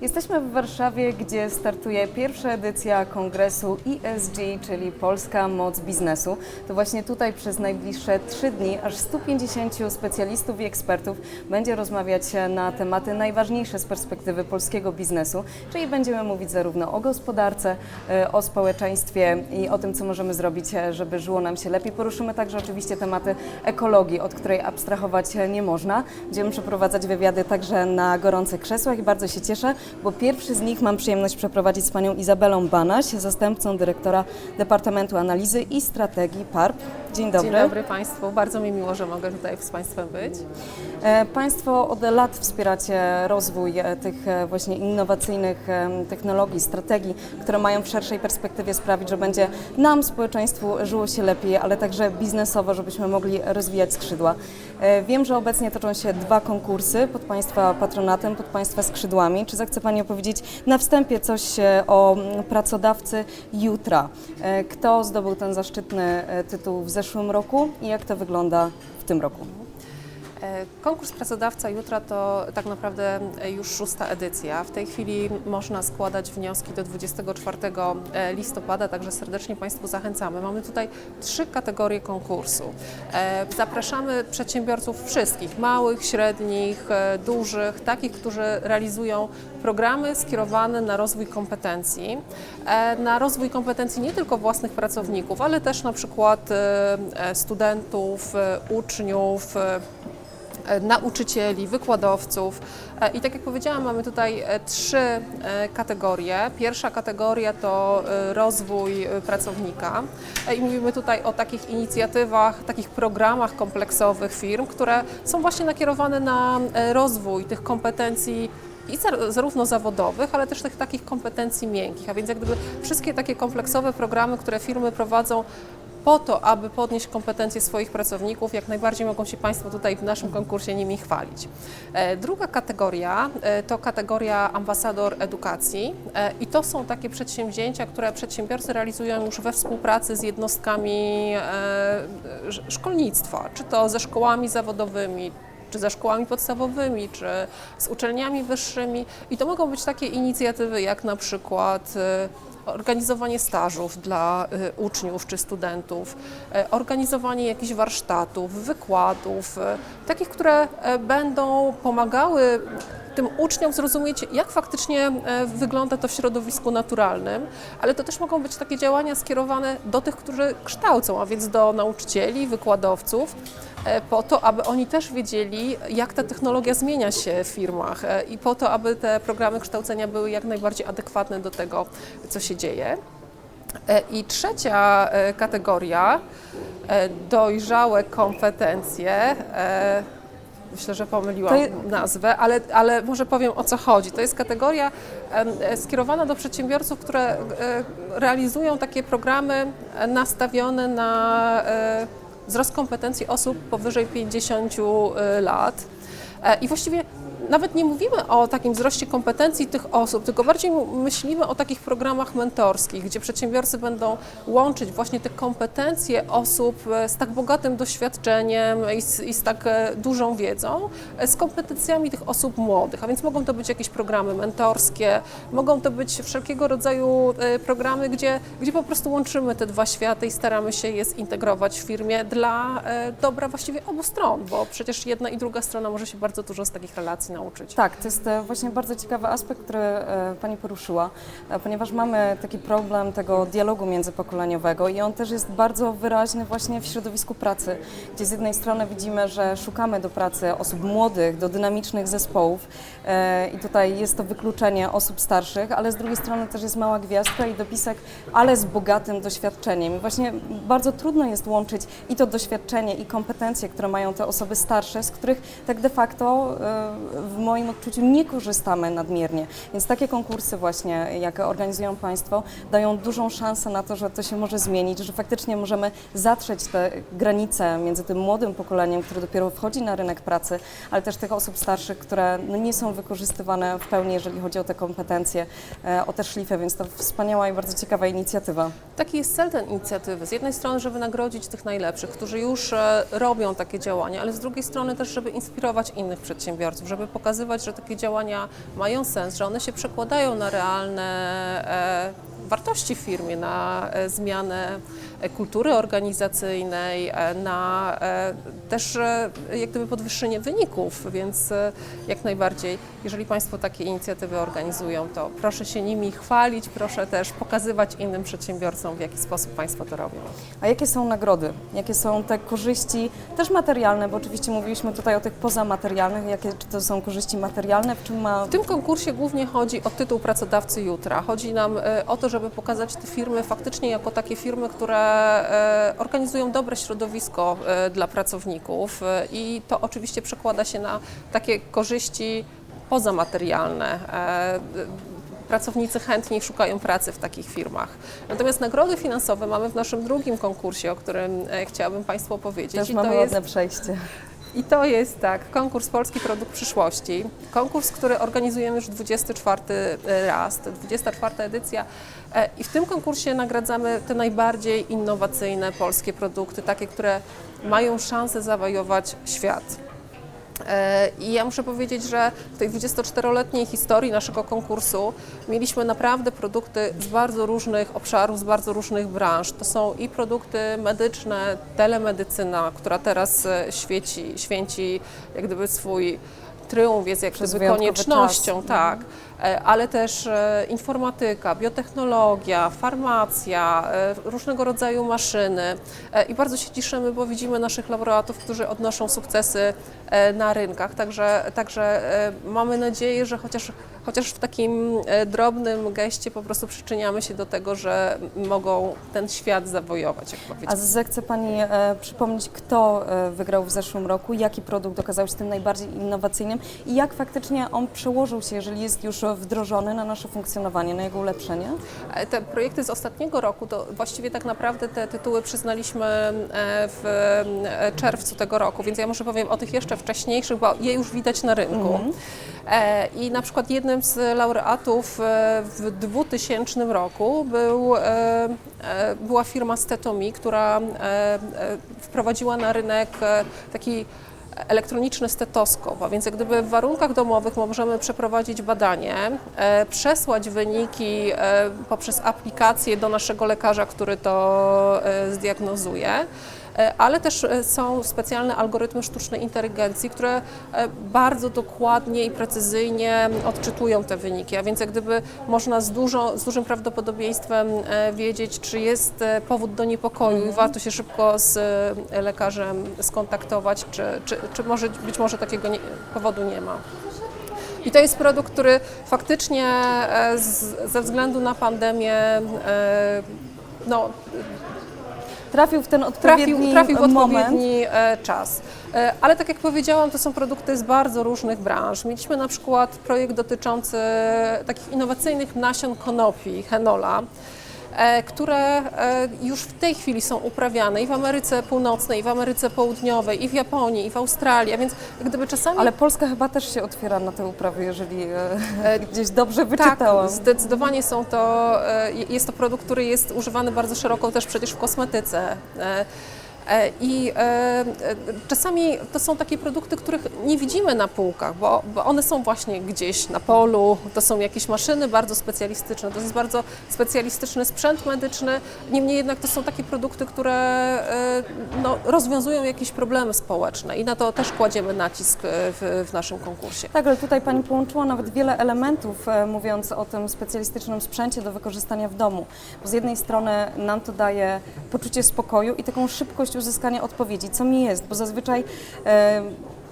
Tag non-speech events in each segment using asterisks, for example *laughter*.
Jesteśmy w Warszawie, gdzie startuje pierwsza edycja kongresu ESG, czyli Polska Moc Biznesu. To właśnie tutaj przez najbliższe trzy dni aż 150 specjalistów i ekspertów będzie rozmawiać na tematy najważniejsze z perspektywy polskiego biznesu, czyli będziemy mówić zarówno o gospodarce, e, o społeczeństwie i o tym, co możemy zrobić, e, żeby żyło nam się lepiej. Poruszymy także oczywiście tematy ekologii, od której abstrahować e, nie można. Będziemy przeprowadzać wywiady także na gorących krzesłach i bardzo się cieszę, bo pierwszy z nich mam przyjemność przeprowadzić z panią Izabelą Banaś, zastępcą dyrektora Departamentu Analizy i Strategii PARP. Dzień dobry. Dzień dobry Państwu. Bardzo mi miło, że mogę tutaj z Państwem być. E, Państwo od lat wspieracie rozwój e, tych e, właśnie innowacyjnych technologii, strategii, które mają w szerszej perspektywie sprawić, że będzie nam, społeczeństwu, żyło się lepiej, ale także biznesowo, żebyśmy mogli rozwijać skrzydła. Wiem, że obecnie toczą się dwa konkursy pod Państwa patronatem, pod Państwa skrzydłami. Czy zechce Pani opowiedzieć na wstępie coś e, o pracodawcy jutra? E, Kto zdobył ten zaszczytny e, tytuł w zeszłym roku i jak to wygląda w tym roku? E, Konkurs Pracodawca Jutra to tak naprawdę e, już szósta edycja. W tej chwili można składać wnioski do 24 e, listopada, także serdecznie Państwu zachęcamy. Mamy tutaj trzy kategorie konkursu. Zapraszamy przedsiębiorców wszystkich, małych, średnich, dużych, takich, którzy realizują programy skierowane na rozwój kompetencji, na rozwój kompetencji nie tylko własnych pracowników, ale też na przykład studentów, uczniów, nauczycieli, wykładowców. E, I tak jak powiedziałam, mamy tutaj e, trzy e, kategorie. Pierwsza kategoria to e, rozwój e, pracownika E, i mówimy tutaj o takich inicjatywach, takich programach kompleksowych firm, które są właśnie nakierowane na e, rozwój tych kompetencji i zar- zarówno zawodowych, ale też tych takich kompetencji miękkich. A więc jak gdyby wszystkie takie kompleksowe programy, które firmy prowadzą po to, aby podnieść kompetencje swoich pracowników, jak najbardziej mogą się Państwo tutaj w naszym konkursie nimi chwalić. E, Druga kategoria e, to kategoria ambasador edukacji e, i to są takie przedsięwzięcia, które przedsiębiorcy realizują już we współpracy z jednostkami sz- szkolnictwa, czy to ze szkołami zawodowymi, czy ze szkołami podstawowymi, czy z uczelniami wyższymi. I to mogą być takie inicjatywy jak na przykład organizowanie stażów dla e, uczniów czy studentów, e, organizowanie jakichś warsztatów, wykładów, e, takich, które będą pomagały tym uczniom zrozumieć, jak faktycznie e, wygląda to w środowisku naturalnym, ale to też mogą być takie działania skierowane do tych, którzy kształcą, a więc do nauczycieli, wykładowców, e, po to, aby oni też wiedzieli, jak ta technologia zmienia się w firmach e, i po to, aby te programy kształcenia były jak najbardziej adekwatne do tego, co się dzieje. I trzecia kategoria, dojrzałe kompetencje. Myślę, że pomyliłam je- nazwę, ale, ale może powiem o co chodzi. To jest kategoria e, skierowana do przedsiębiorców, które e, realizują takie programy e, nastawione na wzrost kompetencji osób powyżej 50 e, lat. I właściwie nawet nie mówimy o takim wzroście kompetencji tych osób, tylko bardziej myślimy o takich programach mentorskich, gdzie przedsiębiorcy będą łączyć właśnie te kompetencje osób e, z tak bogatym doświadczeniem i z, i z tak e, dużą wiedzą, e, z kompetencjami tych osób młodych. A więc mogą to być jakieś programy mentorskie, mogą to być wszelkiego rodzaju programy, gdzie, gdzie po prostu łączymy te dwa światy i staramy się je zintegrować w firmie dla dobra właściwie obu stron, bo przecież jedna i druga strona może się bardzo dużo z takich relacji nauczyć. Tak, to jest e, właśnie bardzo ciekawy aspekt, który e, Pani poruszyła, e, ponieważ mamy taki problem tego dialogu międzypokoleniowego i on też jest bardzo wyraźny właśnie w środowisku pracy, gdzie z jednej strony widzimy, że szukamy do pracy osób młodych, do dynamicznych zespołów i tutaj jest to wykluczenie osób starszych, ale z drugiej strony też jest mała gwiazdka i dopisek, ale z bogatym doświadczeniem. I właśnie bardzo trudno jest łączyć i to doświadczenie, i kompetencje, które mają te osoby starsze, z których tak de facto w moim odczuciu nie korzystamy nadmiernie. Więc takie konkursy właśnie, jak organizują Państwo, dają dużą szansę na to, że to się może zmienić, że faktycznie możemy zatrzeć te granice między tym młodym pokoleniem, które dopiero wchodzi na rynek pracy, ale też tych osób starszych, które no, nie są wykorzystywane w pełni, jeżeli chodzi o te kompetencje, e, o te szlify, więc to wspaniała i bardzo ciekawa inicjatywa. Taki jest cel tej inicjatywy. Z jednej strony, żeby nagrodzić tych najlepszych, którzy już e, robią takie działania, ale z drugiej strony też, żeby inspirować innych przedsiębiorców, żeby pokazywać, że takie działania mają sens, że one się przekładają na realne e, wartości firmie, na e, zmianę kultury organizacyjnej, e, na e, też e, jak gdyby podwyższenie wyników, więc jak najbardziej, jeżeli Państwo takie inicjatywy organizują, to proszę się nimi chwalić, proszę też pokazywać innym przedsiębiorcom, w jaki sposób Państwo to robią. A jakie są nagrody? Jakie są te korzyści, też materialne, bo oczywiście mówiliśmy tutaj o tych pozamaterialnych, jakie, czy to są korzyści materialne, w czym ma... W tym konkursie głównie chodzi o tytuł pracodawcy jutra. Chodzi nam o to, żeby pokazać te firmy faktycznie jako takie firmy, które organizują dobre środowisko e, dla pracowników E, i to oczywiście przekłada się na takie korzyści pozamaterialne. E, Pracownicy chętniej szukają pracy w takich firmach. Natomiast nagrody finansowe mamy w naszym drugim konkursie, o którym e, chciałabym Państwu opowiedzieć. Też I mamy to jest ładne przejście. I to jest tak, konkurs Polski Produkt Przyszłości. Konkurs, który organizujemy już 24 raz, to 24 edycja. E, I w tym konkursie nagradzamy te najbardziej innowacyjne polskie produkty, takie, które mają szansę zawojować świat. E, I ja muszę powiedzieć, że w tej 24-letniej historii naszego konkursu mieliśmy naprawdę produkty z bardzo różnych obszarów, z bardzo różnych branż. To są i produkty medyczne, telemedycyna, która teraz e, świeci, święci jak gdyby swój triumf, jest jak gdyby koniecznością, czas. tak. E, Ale też e, informatyka, biotechnologia, farmacja, e, różnego rodzaju maszyny. I bardzo się cieszymy, bo widzimy naszych laureatów, którzy odnoszą sukcesy na rynkach. Także, także mamy nadzieję, że chociaż, chociaż w takim drobnym geście po prostu przyczyniamy się do tego, że mogą ten świat zawojować, jak A zechce Pani przypomnieć, kto wygrał w zeszłym roku, jaki produkt okazał się tym najbardziej innowacyjnym i jak faktycznie on przełożył się, jeżeli jest już wdrożony na nasze funkcjonowanie, na jego ulepszenie? E, Te projekty z ostatniego roku, to właściwie tak naprawdę te tytuły przyznaliśmy e, w e, czerwcu tego roku, więc ja może powiem o tych jeszcze wcześniejszych, bo je już widać na rynku. E, I na przykład jednym z laureatów w 2000 roku był, była firma Stetomi, która wprowadziła na rynek taki elektroniczny stetoskop, a więc jak gdyby w warunkach domowych możemy przeprowadzić badanie, e, przesłać wyniki e, poprzez aplikację do naszego lekarza, który to e, zdiagnozuje. E, Ale też e, są specjalne algorytmy sztucznej inteligencji, które e, bardzo dokładnie i precyzyjnie odczytują te wyniki, a więc jak gdyby można z, dużo, z dużym prawdopodobieństwem wiedzieć, czy jest powód do niepokoju. I warto się szybko z lekarzem skontaktować, czy, czy, czy może, być może takiego nie, powodu nie ma. I to jest produkt, który faktycznie z, ze względu na pandemię no, Trafił w ten odpowiedni trafił, trafił w moment. odpowiedni e, czas. E, Ale tak jak powiedziałam, to są produkty z bardzo różnych branż. Mieliśmy na przykład projekt dotyczący takich innowacyjnych nasion konopi, henola, które e, już w tej chwili są uprawiane i w Ameryce Północnej, i w Ameryce Południowej, i w Japonii, i w Australii, a więc gdyby czasami Ale Polska chyba też się otwiera na te uprawy, jeżeli e, *laughs* gdzieś dobrze wyczytałam. Tak, zdecydowanie są to, e, jest to produkt, który jest używany bardzo szeroko też przecież w kosmetyce. E, I e, e, czasami to są takie produkty, których nie widzimy na półkach, bo, one są właśnie gdzieś na polu, to są jakieś maszyny bardzo specjalistyczne, to jest bardzo specjalistyczny sprzęt medyczny, niemniej jednak to są takie produkty, które no, rozwiązują jakieś problemy społeczne i na to też kładziemy nacisk w, w naszym konkursie. Tak, ale tutaj Pani połączyła nawet wiele elementów, mówiąc o tym specjalistycznym sprzęcie do wykorzystania w domu. Bo z jednej strony nam to daje poczucie spokoju i taką szybkość uzyskania odpowiedzi, co mi jest, bo zazwyczaj e,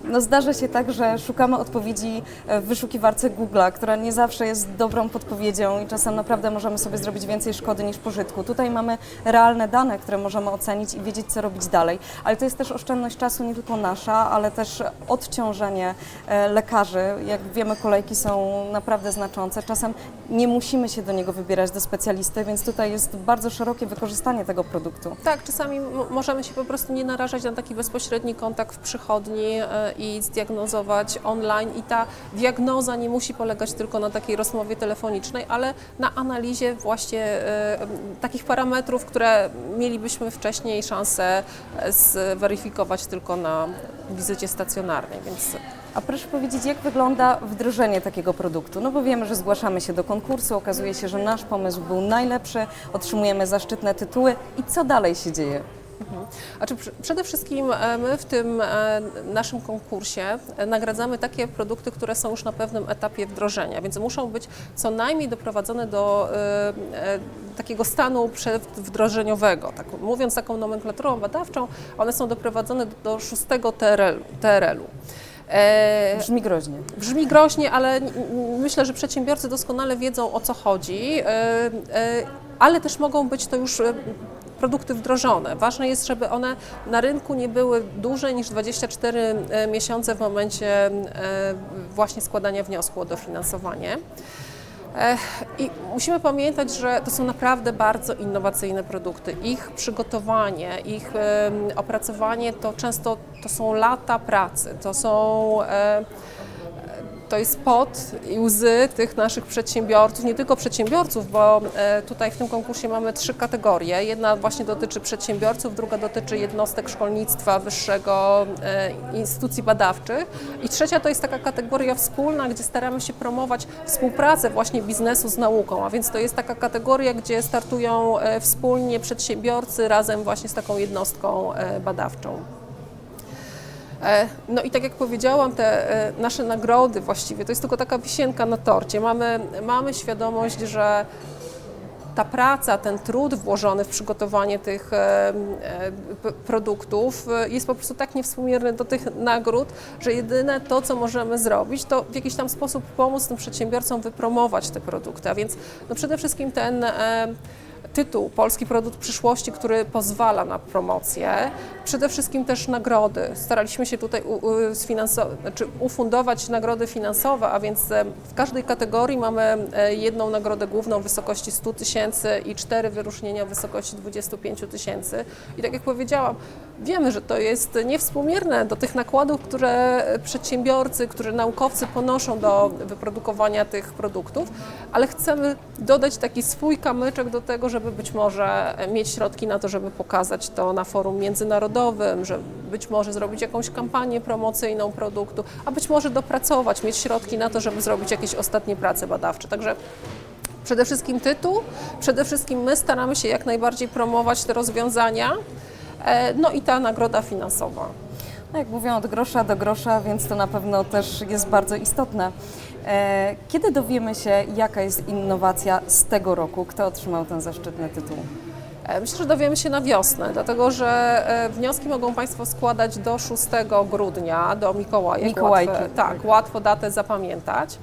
no zdarza się tak, że szukamy odpowiedzi e, w wyszukiwarce Google'a, która nie zawsze jest dobrą podpowiedzią i czasem naprawdę możemy sobie zrobić więcej szkody niż pożytku. Tutaj mamy realne dane, które możemy ocenić i wiedzieć, co robić dalej. Ale to jest też oszczędność czasu nie tylko nasza, ale też odciążenie e, lekarzy. Jak wiemy, kolejki są naprawdę znaczące. Czasem nie musimy się do niego wybierać, do specjalisty, więc tutaj jest bardzo szerokie wykorzystanie tego produktu. Tak, czasami możemy się po prostu nie narażać na taki bezpośredni kontakt w przychodni e, i zdiagnozować online i ta diagnoza nie musi polegać tylko na takiej rozmowie telefonicznej, ale na analizie właśnie e, takich parametrów, które mielibyśmy wcześniej szansę e, zweryfikować tylko na wizycie stacjonarnej, więc A proszę powiedzieć, jak wygląda wdrożenie takiego produktu? No bo wiemy, że zgłaszamy się do konkursu, okazuje się, że nasz pomysł był najlepszy, otrzymujemy zaszczytne tytuły i co dalej się dzieje? Znaczy, pr- przede wszystkim e, my w tym e, naszym konkursie e, nagradzamy takie produkty, które są już na pewnym etapie wdrożenia, więc muszą być co najmniej doprowadzone do takiego stanu przedwdrożeniowego. Tak, mówiąc taką nomenklaturą badawczą, one są doprowadzone do, szóstego TRL-u. E, Brzmi groźnie. Brzmi groźnie, ale myślę, że przedsiębiorcy doskonale wiedzą o co chodzi, e, e, ale też mogą być to już produkty wdrożone. Ważne jest, żeby one na rynku nie były dłużej niż 24 e, miesiące w momencie e, właśnie składania wniosku o dofinansowanie. E, I musimy pamiętać, że to są naprawdę bardzo innowacyjne produkty. Ich przygotowanie, ich opracowanie to często to są lata pracy, to są to jest pot i łzy tych naszych przedsiębiorców, nie tylko przedsiębiorców, bo e, tutaj w tym konkursie mamy trzy kategorie. Jedna właśnie dotyczy przedsiębiorców, druga dotyczy jednostek szkolnictwa wyższego, e, instytucji badawczych i trzecia to jest taka kategoria wspólna, gdzie staramy się promować współpracę właśnie biznesu z nauką, a więc to jest taka kategoria, gdzie startują e, wspólnie przedsiębiorcy razem właśnie z taką jednostką badawczą. E, No i tak jak powiedziałam, te e, nasze nagrody właściwie to jest tylko taka wisienka na torcie. Mamy, mamy świadomość, że ta praca, ten trud włożony w przygotowanie tych e, produktów jest po prostu tak niewspółmierny do tych nagród, że jedyne to, co możemy zrobić, to w jakiś tam sposób pomóc tym przedsiębiorcom wypromować te produkty. A więc no przede wszystkim ten tytuł Polski Produkt Przyszłości, który pozwala na promocję. Przede wszystkim też nagrody. Staraliśmy się tutaj znaczy ufundować nagrody finansowe, a więc e, w każdej kategorii mamy e, jedną nagrodę główną w wysokości 100 tysięcy i cztery wyróżnienia w wysokości 25 tysięcy. I tak jak powiedziałam, wiemy, że to jest niewspółmierne do tych nakładów, które przedsiębiorcy, które naukowcy ponoszą do wyprodukowania tych produktów, ale chcemy dodać taki swój kamyczek do tego, żeby być może mieć środki na to, żeby pokazać to na forum międzynarodowym, że być może zrobić jakąś kampanię promocyjną produktu, a być może dopracować, mieć środki na to, żeby zrobić jakieś ostatnie prace badawcze. Także przede wszystkim tytuł, przede wszystkim my staramy się jak najbardziej promować te rozwiązania, e, no i ta nagroda finansowa. No jak mówią, od grosza do grosza, więc to na pewno też jest bardzo istotne. E, Kiedy dowiemy się, jaka jest innowacja z tego roku? Kto otrzymał ten zaszczytny tytuł? E, Myślę, że dowiemy się na wiosnę, dlatego że e, wnioski mogą Państwo składać do 6 grudnia, do Mikołajek. Mikołajki. Łatwe, tak, łatwo datę zapamiętać.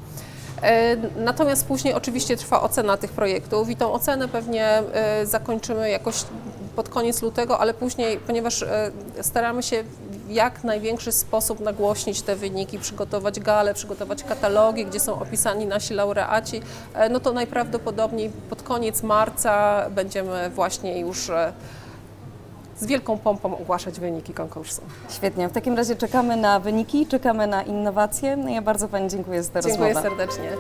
Natomiast później oczywiście trwa ocena tych projektów i tą ocenę pewnie zakończymy jakoś pod koniec lutego, ale później, ponieważ staramy się jak największy sposób nagłośnić te wyniki, przygotować gale, przygotować katalogi, gdzie są opisani nasi laureaci, e, no to najprawdopodobniej pod koniec marca będziemy właśnie już e, z wielką pompą ogłaszać wyniki konkursu. Świetnie. W takim razie czekamy na wyniki, czekamy na innowacje. No ja bardzo Pani dziękuję za tę Dziękuję rozmowę. serdecznie.